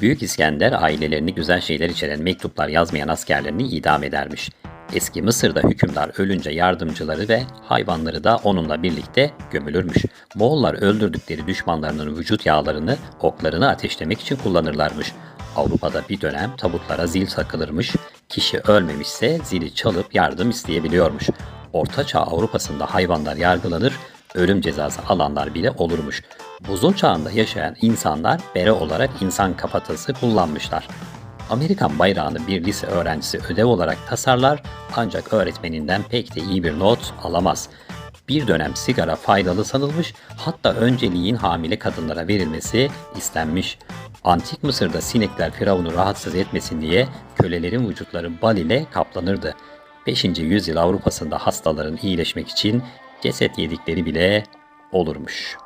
Büyük İskender ailelerini güzel şeyler içeren mektuplar yazmayan askerlerini idam edermiş. Eski Mısır'da hükümdar ölünce yardımcıları ve hayvanları da onunla birlikte gömülürmüş. Moğollar öldürdükleri düşmanlarının vücut yağlarını oklarını ateşlemek için kullanırlarmış. Avrupa'da bir dönem tabutlara zil takılırmış. Kişi ölmemişse zili çalıp yardım isteyebiliyormuş. Ortaçağ Avrupa'sında hayvanlar yargılanır, ölüm cezası alanlar bile olurmuş. Buzul çağında yaşayan insanlar bere olarak insan kafatası kullanmışlar. Amerikan bayrağını bir lise öğrencisi ödev olarak tasarlar ancak öğretmeninden pek de iyi bir not alamaz. Bir dönem sigara faydalı sanılmış, hatta önceliğin hamile kadınlara verilmesi istenmiş. Antik Mısır'da sinekler firavunu rahatsız etmesin diye kölelerin vücutları bal ile kaplanırdı. 5. yüzyıl Avrupa'sında hastaların iyileşmek için ceset yedikleri bile olurmuş.